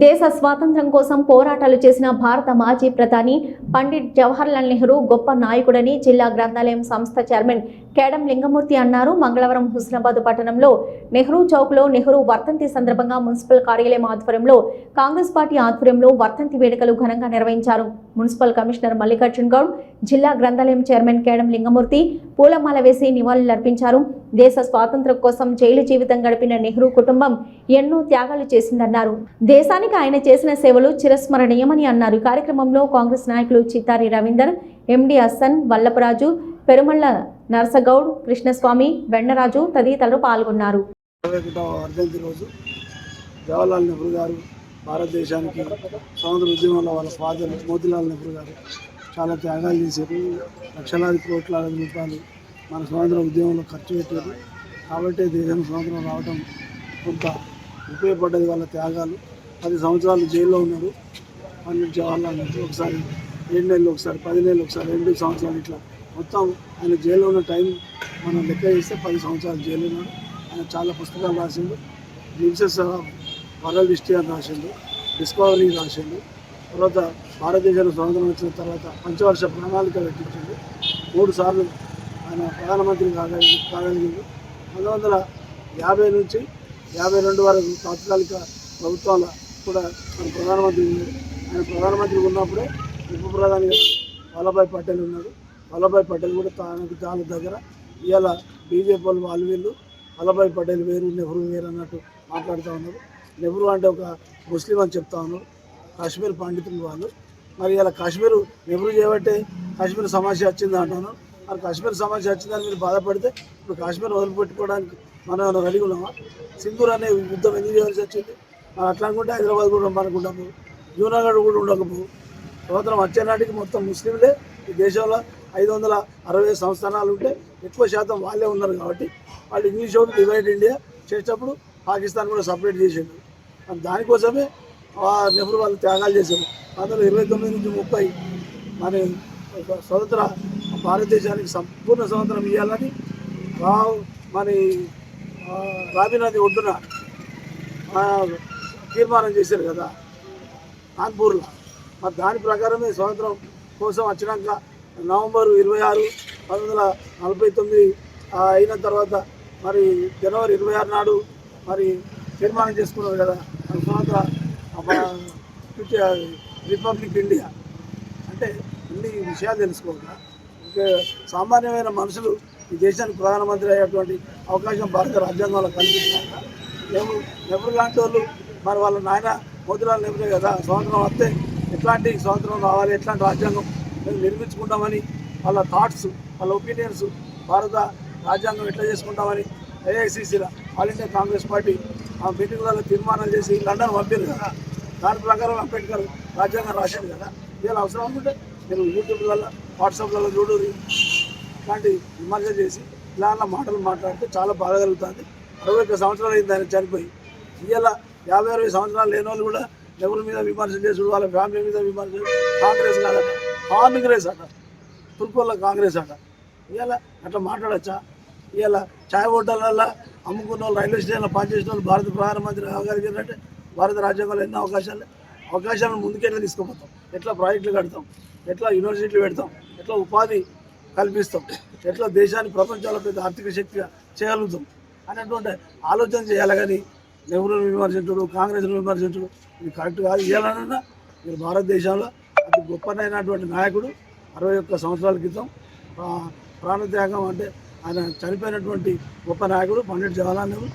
దేశ స్వాతంత్ర్యం కోసం పోరాటాలు చేసిన భారత మాజీ ప్రధాని పండిట్ జవహర్లాల్ నెహ్రూ గొప్ప నాయకుడని జిల్లా గ్రంథాలయం సంస్థ చైర్మన్ కేడం లింగమూర్తి అన్నారు. మంగళవారం హుస్నాబాద్ పట్టణంలో నెహ్రూ చౌక్లో నెహ్రూ వర్ధంతి సందర్భంగా మున్సిపల్ కార్యాలయం ఆధ్వర్యంలో కాంగ్రెస్ పార్టీ ఆధ్వర్యంలో వర్ధంతి వేడుకలు ఘనంగా నిర్వహించారు. మున్సిపల్ కమిషనర్ మల్లికార్జున్ గౌడ్ జిల్లా గ్రంథాలయం చైర్మన్ కేడం లింగమూర్తి పూలమాల వేసి నివాళులర్పించారు దేశ స్వాతంత్ర్యం కోసం జైలు జీవితం గడిపిన నెహ్రూ కుటుంబం ఎన్నో త్యాగాలు చేసిందన్నారు. దేశానికి ఆయన చేసిన సేవలు చిరస్మరణీయమని అన్నారు. ఈ కార్యక్రమంలో కాంగ్రెస్ నాయకులు చిత్తారి రవీందర్ ఎండి హసన్ వల్లపరాజు పెరుమళ్ళ నరసగౌడ్ కృష్ణస్వామి వెన్నరాజు తదితరులు పాల్గొన్నారు. జవహర్లాల్ నెహ్రూ గారు భారతదేశానికి స్వాతంత్ర ఉద్యమంలో వాళ్ళ ఫాదర్ మోతిలాల్ నెహ్రూ గారు చాలా త్యాగాలు చేశారు. లక్షలాది కోట్లాది రూపాయలు మన స్వాతంత్ర ఉద్యమంలో ఖర్చు పెట్టారు. కాబట్టి దేశానికి స్వాతంత్రం రావడం కొంత ఉపయోగపడ్డది వాళ్ళ త్యాగాలు. పది సంవత్సరాలు జైల్లో ఉన్నారు. పండిట్ జవహర్లాల్ నెహ్రూ ఒకసారి ఏడు నెలలు ఒకసారి పది నెలలు ఒకసారి రెండు సంవత్సరాలు ఇట్లా మొత్తం ఆయన జైల్లో ఉన్న టైం మనం లెక్క చేస్తే పది సంవత్సరాలు జైలు ఉన్నాడు ఆయన చాలా పుస్తకాలు రాసిండు. గిమ్సెస్ వరల్డ్ హిస్టరీ అని రాసిండు డిస్కవరీ రాసిండు. తర్వాత భారతదేశానికి స్వాతంత్రం వచ్చిన తర్వాత పంచవర్ష ప్రణాళిక పెట్టించిండు. మూడు సార్లు ఆయన ప్రధానమంత్రి కాగలిగి కాగలిగింది పంతొమ్మిది వందల యాభై నుంచి యాభై రెండు వరకు తాత్కాలిక ప్రభుత్వాల కూడా ఆయన ప్రధానమంత్రి ఉన్నారు. ఆయన ప్రధానమంత్రి ఉన్నప్పుడే ఉప ప్రధానిగా వల్లభాయ్ పటేల్ ఉన్నారు వల్లభాయ్ పటేల్ కూడా తనకు చాలా దగ్గర. ఇవాళ బీజేపీ వాళ్ళు వాళ్ళు వీళ్ళు వల్లభాయ్ పటేల్ వేరు నెహ్రూ వేరు అన్నట్టు మాట్లాడుతూ ఉన్నారు. నెహ్రూ అంటే ఒక ముస్లిం అని చెప్తాను. కాశ్మీర్ పండితులు వాళ్ళు. మరి ఇలా కాశ్మీర్ నెహ్రూ చేయబట్టే కాశ్మీర్ సమస్య వచ్చింది అంటాను. మరి కాశ్మీర్ సమస్య వచ్చిందని మీరు బాధపడితే ఇప్పుడు కాశ్మీర్ వదిలిపెట్టుకోవడానికి మనం ఏమైనా రెడీ ఉన్నామా? సింధూర్ అనే యుద్ధం ఎందుకు చేయాల్సి వచ్చింది? మరి అట్లా అనుకుంటే హైదరాబాద్ కూడా మనకుంటాము జూనాగఢ్ కూడా ఉండకపోవు సంవత్సరం వచ్చే నాటికి మొత్తం ముస్లింలే ఈ దేశంలో ఐదు వందల అరవై సంస్థానాలు ఉంటే ఎక్కువ శాతం వాళ్ళే ఉన్నారు కాబట్టి వాళ్ళు ఇంగ్లీష్ ఒకటి డివైడ్ ఇండియా చేసేటప్పుడు పాకిస్తాన్ కూడా సపరేట్ చేసిండు. దానికోసమే నెహ్రూ వాళ్ళు త్యాగాలు చేశారు. పంతొమ్మిది ఇరవై తొమ్మిది నుంచి ముప్పై మరి స్వతంత్ర భారతదేశానికి సంపూర్ణ స్వతంత్రం ఇవ్వాలని రావు మరి ఆ, ఒడ్డున తీర్మానం చేశారు కదా కాన్పూర్లో మరి దాని ప్రకారమే స్వాతంత్రం కోసం వచ్చినాక నవంబర్ ఇరవై ఆరు పంతొమ్మిది వందల నలభై తొమ్మిది అయిన తర్వాత మరి జనవరి ఇరవై ఆరు నాడు మరి తీర్మానం చేసుకున్నారు కదా. స్వాతంత్ర రిపబ్లిక్ ఇండియా అంటే ఇన్ని విషయాలు తెలుసుకోకుండా సామాన్యమైన మనుషులు ఈ దేశానికి ప్రధానమంత్రి అయ్యేటువంటి అవకాశం భారత రాజ్యాంగంలో కల్పించినాక నెహ్రూ నెహ్రూ లాంటి వాళ్ళు? మరి వాళ్ళ నాయన మోతిలాల్ నెహ్రూ కదా స్వాతంత్రం వస్తే ఎట్లాంటి స్వాతంత్రం రావాలి ఎట్లాంటి రాజ్యాంగం మేము నిర్మించుకుంటామని వాళ్ళ థాట్స్ వాళ్ళ ఒపీనియన్స్ భారత రాజ్యాంగం ఎట్లా చేసుకుంటామని ఏఐసిసిలో ఆల్ ఇండియా కాంగ్రెస్ పార్టీ ఆ మీటింగ్లలో తీర్మానాలు చేసి లండన్ పంపారు కదా. దాని ప్రకారం అంబేద్కర్ రాజ్యాంగం రాశాడు కదా. ఇలా అవసరం అనుకుంటే నేను యూట్యూబ్లలో వాట్సాప్లలో చూడు ఇలాంటి విమర్శ చేసి ఇలా మాటలు మాట్లాడితే చాలా బాధ కలుగుతుంది. అరవై ఒక్క సంవత్సరాలు అయింది ఆయన చనిపోయి. ఇవాళ యాభై అరవై సంవత్సరాలు లేని వాళ్ళు కూడా ఎవరి మీద విమర్శ చేసుడు వాళ్ళ ఫ్యామిలీ మీద విమర్శ కాంగ్రెస్ కాదట. కాంగ్రెస్ అట. తుర్కోళ్ళ కాంగ్రెస్ అట. ఇవాళ అట్లా మాట్లాడచ్చా? ఇవాళ ఛాయ్ వల్ల అమ్ముకున్న వాళ్ళు రైల్వే స్టేషన్లో పనిచేసిన వాళ్ళు భారత ప్రధానమంత్రి కాగలిగారంటే భారత రాజ్యాంగంలో ఎన్నో అవకాశాలు అవకాశాలను ముందుకెట్లా తీసుకుపోతాం. ఎట్లా ప్రాజెక్టులు కడతాం ఎట్లా యూనివర్సిటీలు పెడతాం ఎట్లా ఉపాధి కల్పిస్తాం ఎట్లా దేశాన్ని ప్రపంచంలో పెద్ద ఆర్థిక శక్తిగా చేయగలుగుతాం అనేటువంటి ఆలోచన చేయాలి. కానీ నెహ్రూను విమర్శించడు కాంగ్రెస్ను విమర్శించడు ఇది కరెక్ట్ కాదు. ఇవ్వాలన్నా మీరు భారతదేశంలో అతి గొప్పనైనటువంటి నాయకుడు అరవై ఒక్క సంవత్సరాల క్రితం ప్రాణత్యాగం అంటే ఆయన చనిపోయినటువంటి గొప్ప నాయకుడు పండిట్ జవహర్లాల్ నెహ్రూ.